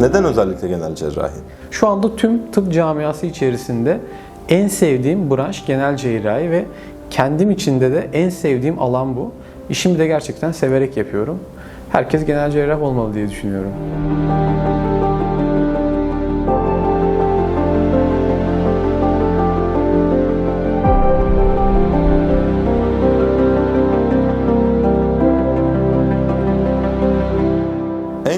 Neden özellikle genel cerrahi? Şu anda tüm tıp camiası içerisinde en sevdiğim branş genel cerrahi ve kendim içinde de en sevdiğim alan bu. İşimi de gerçekten severek yapıyorum. Herkes genel cerrah olmalı diye düşünüyorum.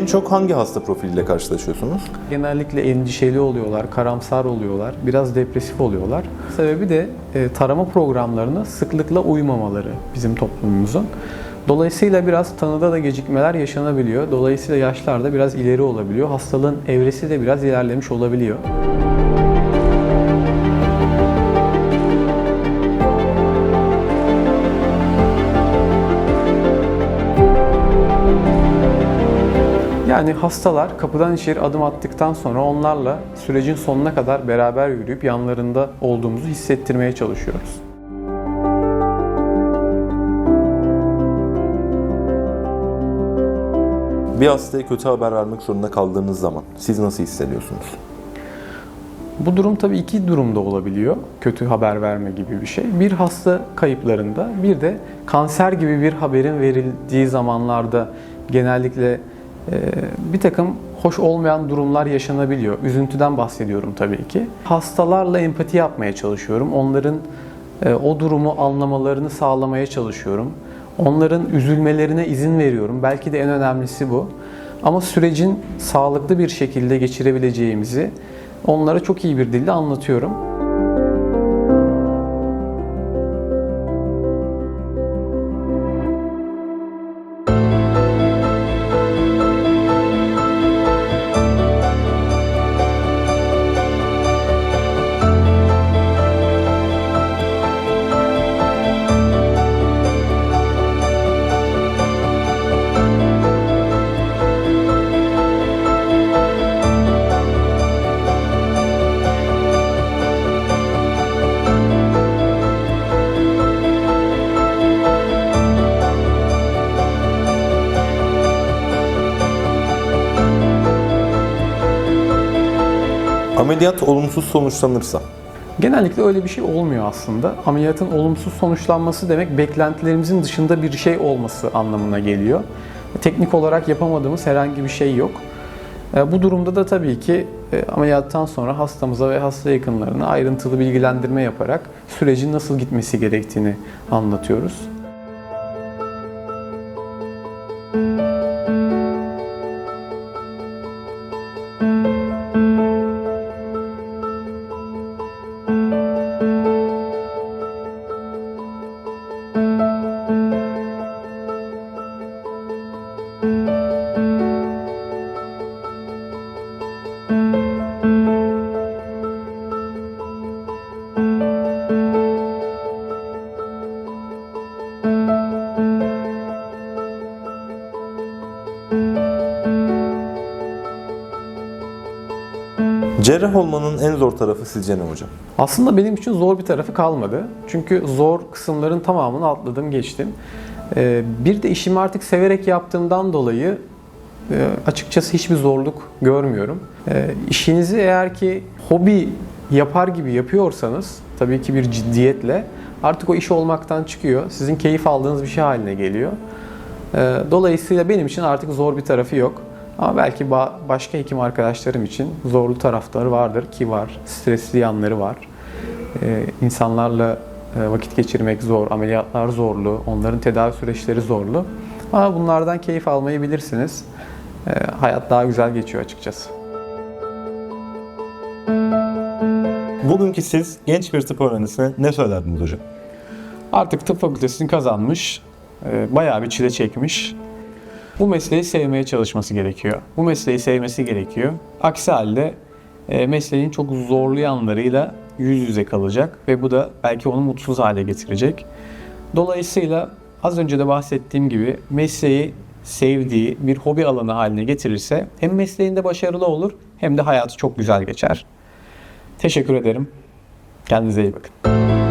Çok hangi hasta profiliyle karşılaşıyorsunuz? Genellikle endişeli oluyorlar, karamsar oluyorlar, biraz depresif oluyorlar. Sebebi de e, tarama programlarına sıklıkla uymamaları bizim toplumumuzun. Dolayısıyla biraz tanıda da gecikmeler yaşanabiliyor. Dolayısıyla yaşlar da biraz ileri olabiliyor. Hastalığın evresi de biraz ilerlemiş olabiliyor. Yani hastalar kapıdan içeri adım attıktan sonra onlarla sürecin sonuna kadar beraber yürüyüp yanlarında olduğumuzu hissettirmeye çalışıyoruz. Bir hastaya kötü haber vermek zorunda kaldığınız zaman siz nasıl hissediyorsunuz? Bu durum tabii iki durumda olabiliyor. Kötü haber verme gibi bir şey. Bir hasta kayıplarında, bir de kanser gibi bir haberin verildiği zamanlarda genellikle bir takım hoş olmayan durumlar yaşanabiliyor. Üzüntüden bahsediyorum tabii ki. Hastalarla empati yapmaya çalışıyorum. Onların e, o durumu anlamalarını sağlamaya çalışıyorum. Onların üzülmelerine izin veriyorum. Belki de en önemlisi bu. Ama sürecin sağlıklı bir şekilde geçirebileceğimizi onlara çok iyi bir dille anlatıyorum. Ameliyat olumsuz sonuçlanırsa Genellikle öyle bir şey olmuyor aslında. Ameliyatın olumsuz sonuçlanması demek beklentilerimizin dışında bir şey olması anlamına geliyor. Teknik olarak yapamadığımız herhangi bir şey yok. E, Bu durumda da tabii ki e, ameliyattan sonra hastamıza ve hasta yakınlarına ayrıntılı bilgilendirme yaparak sürecin nasıl gitmesi gerektiğini anlatıyoruz. Cerrah olmanın en zor tarafı sizce ne hocam? Aslında benim için zor bir tarafı kalmadı. Çünkü zor kısımların tamamını atladım, geçtim. Ee, Bir de işimi artık severek yaptığımdan dolayı e, açıkçası hiçbir zorluk görmüyorum. Ee, İşinizi eğer ki hobi yapar gibi yapıyorsanız, tabii ki bir ciddiyetle artık o iş olmaktan çıkıyor. Sizin keyif aldığınız bir şey haline geliyor. Ee, Dolayısıyla benim için artık zor bir tarafı yok. Ama belki ba- başka hekim arkadaşlarım için zorlu tarafları vardır ki var. Stresli yanları var. Ee, insanlarla e, vakit geçirmek zor, ameliyatlar zorlu, onların tedavi süreçleri zorlu. Ama bunlardan keyif almayı bilirsiniz. Ee, hayat daha güzel geçiyor açıkçası. Bugünkü siz genç bir tıp öğrencisine ne söylerdiniz hocam? Artık tıp fakültesini kazanmış, bayağı bir çile çekmiş. Bu mesleği sevmeye çalışması gerekiyor. Bu mesleği sevmesi gerekiyor. Aksi halde e, mesleğin çok zorlu yanlarıyla yüz yüze kalacak ve bu da belki onu mutsuz hale getirecek. Dolayısıyla az önce de bahsettiğim gibi mesleği sevdiği bir hobi alanı haline getirirse hem mesleğinde başarılı olur hem de hayatı çok güzel geçer. Teşekkür ederim. Kendinize iyi bakın.